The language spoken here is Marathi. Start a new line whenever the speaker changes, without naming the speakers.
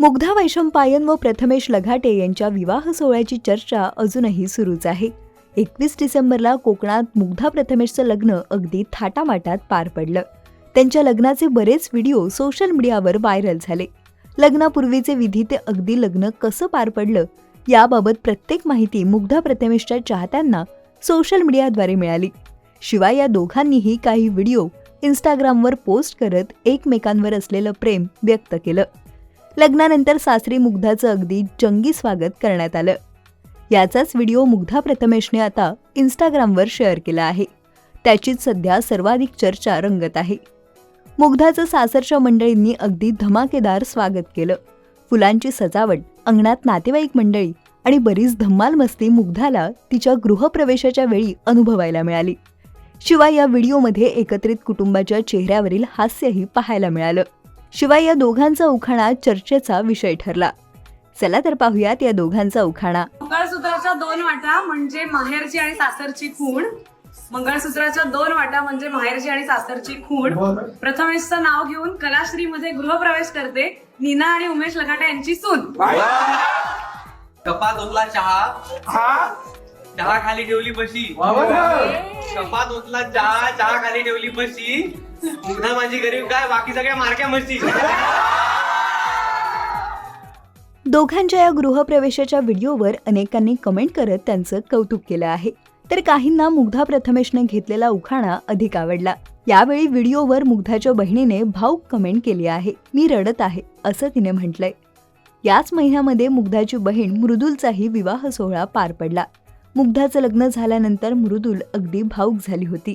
मुग्धा वैशंपायन व प्रथमेश लघाटे यांच्या विवाह सोहळ्याची चर्चा अजूनही सुरूच आहे. एकवीस डिसेंबरला कोकणात मुग्धा प्रथमेशचं लग्न अगदी थाटामाटात पार पडलं. त्यांच्या लग्नाचे बरेच व्हिडिओ सोशल मीडियावर व्हायरल झाले. लग्नापूर्वीचे विधी ते अगदी लग्न कसं पार पडलं याबाबत प्रत्येक माहिती मुग्धा प्रथमेशच्या चाहत्यांना सोशल मीडियाद्वारे मिळाली. शिवाय या दोघांनीही काही व्हिडिओ इंस्टाग्रामवर पोस्ट करत एकमेकांवर असलेलं प्रेम व्यक्त केलं. लग्नानंतर सासरी मुग्धाचं अगदी जंगी स्वागत करण्यात आलं. याचाच व्हिडिओ मुग्धा प्रथमेशने आता इंस्टाग्रामवर शेअर केला आहे. त्याचीच सध्या सर्वाधिक चर्चा रंगत आहे. मुग्धाचं सासरच्या मंडळींनी अगदी धमाकेदार स्वागत केलं. फुलांची सजावट अंगणात नातेवाईक मंडळी आणि बरीच धम्माल मस्ती मुग्धाला तिच्या गृहप्रवेशाच्या वेळी अनुभवायला मिळाली. शिवाय या व्हिडिओमध्ये एकत्रित कुटुंबाच्या चेहऱ्यावरील हास्यही पाहायला मिळालं. शिवाय या दोघांचा उखाणा चर्चेचा विषय ठरला. चला तर पाहूयात या दोघांचा उखाणा.
मंगळसूत्राच्या दोन वाटा म्हणजे माहेरची आणि सासरची खूण. मंगळसूत्राच्या दोन वाटा म्हणजे माहेरची आणि सासरची खूण. प्रथमेशचं नाव घेऊन कलाश्री मध्ये गृहप्रवेश करते नीना आणि उमेश लखाटे यांची सून.
कपात ओतला चहा.
हा?
चहा खाली ठेवली बशी. कपात ओतला चहा चहा खाली ठेवली बशी. मुग्धा माझी गरीब काय बाकी सगळ्या मारक्या मस्ती
दोघांच्या या गृहप्रवेशाच्या व्हिडिओवर अनेकांनी कमेंट करत त्यांचं कौतुक केलं आहे. तर काहींना मुग्धा प्रथमेशने घेतलेला उखाणा अधिक आवडला. यावेळी व्हिडिओवर मुग्धाच्या बहिणीने भाऊक कमेंट केली आहे. मी रडत आहे असं तिने म्हटलंय. याच महिन्यामध्ये मुग्धाची बहीण मृदुलचाही विवाह सोहळा पार पडला. मुग्धाचं लग्न झाल्यानंतर मृदुल अगदी भाऊक झाली होती.